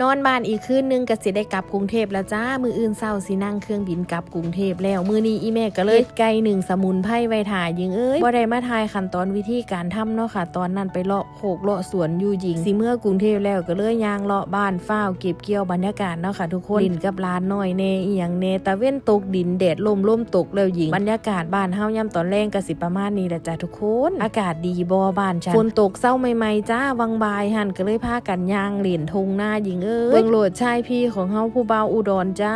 นอนบ้านอีกคืนนึงก็สิได้กลับกรุงเทพแล้วจ้า มืออื่นเศร้าสินั่งเครื่องบินกลับกรุงเทพแล้ว มือนี้อีแม่ก็เลยไก่หนึ่งสมุนไพรไว้ถ่ายยิงเอ้ยบ่ได้มาถ่ายขั้นตอนวิธีการทำเนาะค่ะ ตอนนั้นไปเลาะโขกเลาะสวนอยู่ยิงสิเมื่อกรุงเทพแล้วก็เลยย่างเลาะบ้านฝ้าวเก็บเกี่ยวบรรยากาศเนาะค่ะ ทุกคนดินกับลานน้อยเนอีหยังเนตะเว้นตกดินแดดลมลมตกแล้วยิงบรรยากาศบ้านเฮาย่ำตอนแรงก็สิประมาณนี้แหละจ้าทุกคน อากาศดีบ่บ้านฉันฝนตกเศร้าใหม่ๆจ้าวังบายหันก็เลยพากันย่างเหรียญทงหน้ายิงเอ้ยเบิ่งโหลดชายพี่ของเฮาผู้เบาอุดรจ้า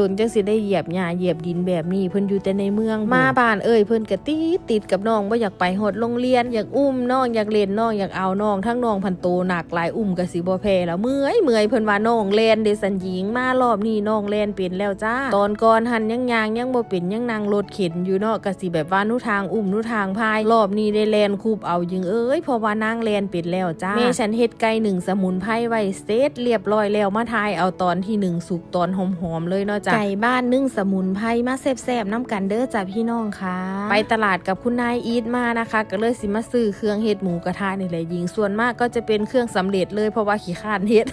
ดนๆจังสิได้เหยียบหญ้าเหยียบดินแบบนี้เพิ่นอยู่แต่ในเมือง มาบ้านเอ้ยเพิ่นก็ติดติดกับน้องบ่อยากไปหดโรงเรียน อยากอุ้มน้องอยากเล่นน้องอยากเอาน้องทั้งน้องพันโตหนักหลายอุ้มก็สิบ่แพ้แล้วเมื่อยเมื่อยเพิ่นว่าน้องเล่นเดสันหญิงมารอบนี้น้องเล่นเป็นแล้วจ้า ตอนก่อนหันยังยางยังบ่เป็นยังนั่งรถเข็นอยู่เนาะก็สิแบบว่านุทางอุ้มนุทางพายรอบนี้ได้แลนคูบเอายิงเอ้ยเพราะว่านางแลนเป็นแล้วจ้าแม่ฉันเฮ็ดไก่หนึ่งสมุนไพรไว้เซตเรียบร้อยแล้วมาทายเอาตอนที่หนึ่งสุกตอนหอมๆเลยเนาะจ้าไก่บ้านนึ่งสมุนไพรมาแซ่บๆน้ำกันเด้อจ้าพี่น้องค่ะ ไปตลาดกับคุณนายอีทมานะคะ ก็เลยสิมาซื้อเครื่องเฮ็ดหมูกระทะนี่แหละยิงส่วนมากก็จะเป็นเครื่องสำเร็จเลยเพราะว่าขี้ข้านเฮ็ด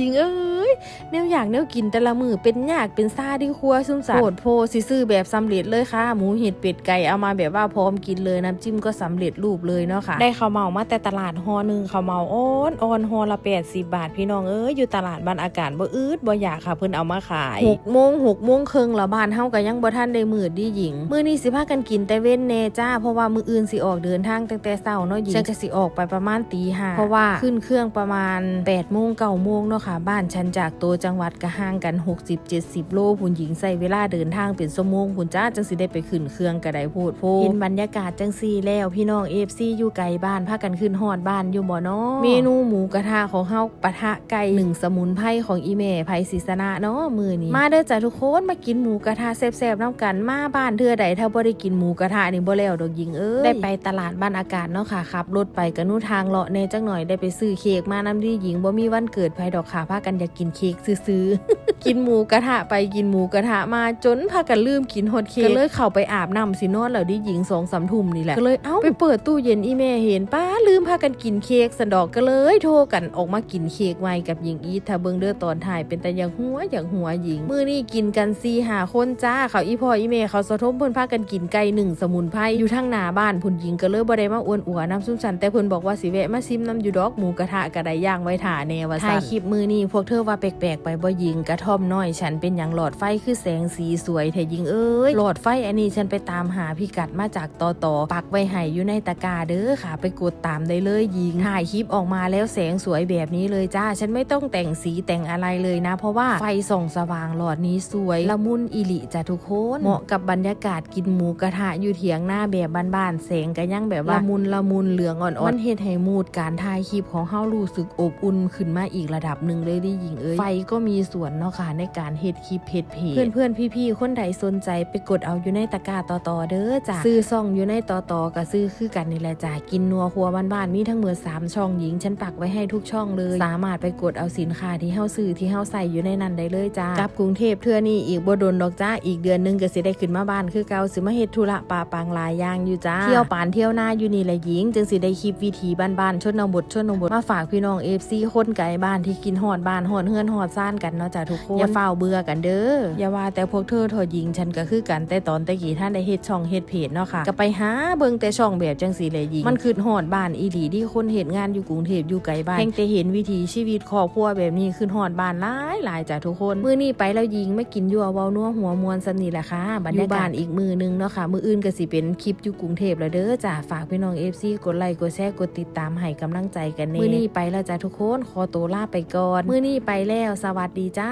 ยิงเอ้ยแนวอยากแนวกินแต่ละมือเป็นยากเป็นซาที่ครัวซุ่มสาโหดโพสิซื้อแบบสำเร็จเลยค่ะ หมูเห็ดเป็ดไก่เอามาแบบว่าพร้อมกินเลยน้ำจิ้มก็สำเร็จรูปเลยเนาะค่ะ ได้ข้าวเมามาแต่ตลาดฮอหนึงข้าวเมาอ้อนออนฮอละแปดสิบบาทพี่น้องเอ้ยอยู่ตลาดบ้านอากาศบ่อืดบ่อยากค่ะเพิ่นเอามาขายหกโมงหกโมงครึ่งละบ้านเฮาก็ยังบ่ทันได้มืดดีหญิง มื้อนี้สิพากันกินแต่เว้นแน่จ้าเพราะว่ามื้ออื่นสิออกเดินทางตั้งแต่เช้าเนาะหญิงฉันก็สิออกไปประมาณตีห้าเพราะว่าขึ้นเครื่องประมาณ8โมง9โมงเนาะค่ะ บ้านฉันจากตัวจังหวัดก็ห่างกัน 60-70 โลพุ่นหญิงใส่เวลาเดินทางเป็นชั่วโมงพุ่นจ้าจังสิได้ไปขึ้นเครื่องก็ได้โพดโพเห็นบรรยากาศจังซี่แล้วพี่น้อง FC อยู่ไกลบ้านพากันขึ้นฮอดบ้านอยู่บ่เนาะเมนูหมูกระทะของเฮาปะทะไก่หนึ่งสมุนไพรของอีเมไพศิสนะเนาะมื้อนี้มาเด้อจ้าทุกคนมากินหมูกระทะแซ่บๆน้ำกันมาบ้านเทื่อใดถ้าบ่ได้กินหมูกระทะนี่บ่แล้วดอกหญิงเอ้ยได้ไปตลาดบ้านอากาศเนาะค่ะขับรถไปกันนู่ทางเลาะแน่จังหน่อยได้ไปซื้อเค้กมานำดีหญิงบ่มีวันเกิดไผดอกค่ะพากันอยากกินเค้กซื้อๆ กินหมูกระทะไปกินหมูกระทะมาจนพากันลืมกินฮอตเค้กก็เลยเข้าไปอาบน้ำสินอนแล้วดิหญิงสองสามทุ่มนี่แหละก็เลยเอ้าไปเปิดตู้เย็นอีแม่เห็นป้าลืมพากันกินเค้กสันดอกก็เลยโทรกันออกมากินเค้กไว้กับหญิงอีทถ้าเบิ่งเด้อตอนถ่ายเป็นแต่อยังหัวอย่างหัวหญิงมื้อนี้กินกันซีหาคนจ้าเขาอีพ่ออีแม่เขาสะทมเพิ่นพากันกินไก่หนึ่งสมุนไพรอยู่ทางหน้าบ้านพุ่นหญิงก็เลยบ่ได้มาอ้วนอัวน้ำซุ่มสันแต่เพิ่นบอกว่าสิแวะมาซิมน้ำอยู่ดอกหมูกระทะกระไดย่างไว้ถ่าแนวว่าถ่ายคลิปมือนี้พวกเธอว่าแปลกๆไปบ่หญิงกระท่อมน้อย ฉันเป็นอย่างหลอดไฟคือแสงสีสวยแท้หญิงเอ้ยหลอดไฟอันนี้ฉันไปตามหาพิกัดมาจากตอตอปักไว้ให้อยู่ในตะกาเด้อค่ะ ไปกดตามได้เลยหญิงถ่ายคลิปออกมาแล้วแสงสวยแบบนี้เลยจ้า ฉันไม่ต้องแต่งสีแต่งอะไรเลยนะ เพราะว่าไฟส่องสว่างหลอดนี้สวยละมุนอิลิจ้ะทุกคนเหมาะกับบรรยากาศกินหมูกระทะอยู่เถียงหน้าแบบบ้านๆแสงก็ยังแบบว่าละมุนละมุนเหลืองอ่อนๆมันเฮ็ดให้มูดการถ่ายคลิปของเฮารู้สึกอบอุ่นขึ้นมาอีกระดับหนึ่งเลยดิหญิงเอ้ยไฟก็มีส่วนเนาะค่ะในการเฮ็ดคลิปเฮ็ดเพจเพื่อนๆพี่ๆคนใดสนใจไปกดเอาอยู่ในตะกร้าต่อๆเด้อจ้ะซื้อซ่องอยู่ในต่อๆกับซื้อคือกันนี่แหละจ้ะกินนัวครัวบ้านๆมีทั้งหมด3ช่องหญิงฉันปักไว้ให้ทุกช่องเลย สามารถไปกดเอาสินค้าที่เฮาซื้อที่เฮาใส่อยู่ในนั้นได้เลยจ้ากลับกรุงเทพเทื่อนี้อีกบ่โดนดอกจ้าอีกเดือนหนึงก็สิได้ขึ้นมาบ้านคือเก่าสิมาเฮ็ดธุระป่าปังหลายอย่างอยู่จ้าเที่ยวปานเที่ยวหน้าอยู่นี่แหละหญิง จึงสิได้คลิปวิถีบ้านๆชนบทชนบทมาฝากพี่น้อง FC คนไกลบ้านที่กินฮอดบ้านฮอดเฮือนฮอดซ่านกันเนาะจ้าทุกคนอย่าเฝ้าเบื่อกันเด้ออย่าว่าแต่พวกเธอทอหญิงฉันก็คือกันแต่ตอนตะกี้ท่านได้เฮ็ดช่องเฮ็ดเพจเนาะค่ะก็ไปหาเบิ่งแต่ช่องแบบจังสีเลยหญิงมันคือฮอดบ้านอีหลีที่คนเฮ็ดงานอยู่กรุงเทพอยู่ไกลบ้านแห่งแต่เห็นวิถีชีวิตครอบครัวแบบนี้คือฮอดบ้านหลายหลายจ้าทุกคนมื้อนี้ไปแล้วหญิงไม่กินยั่วเว้านัวหัวมวนสนี่แหละค่ะบรรยากาศอีกมือนึงเนาะค่ะมื้ออื่นก็สิเป็นคลิปอยู่กรุงเทพแล้วเด้อจ้าฝากพี่น้อง FC กดไลค์กดแชร์กดติดตามให้กำลังใจกันเน่มื้อนี้ไปแล้วจ้าทุกคนขอตัวลาไปก่อนมื้อนี้ไปแล้ว สวัสดีจ้า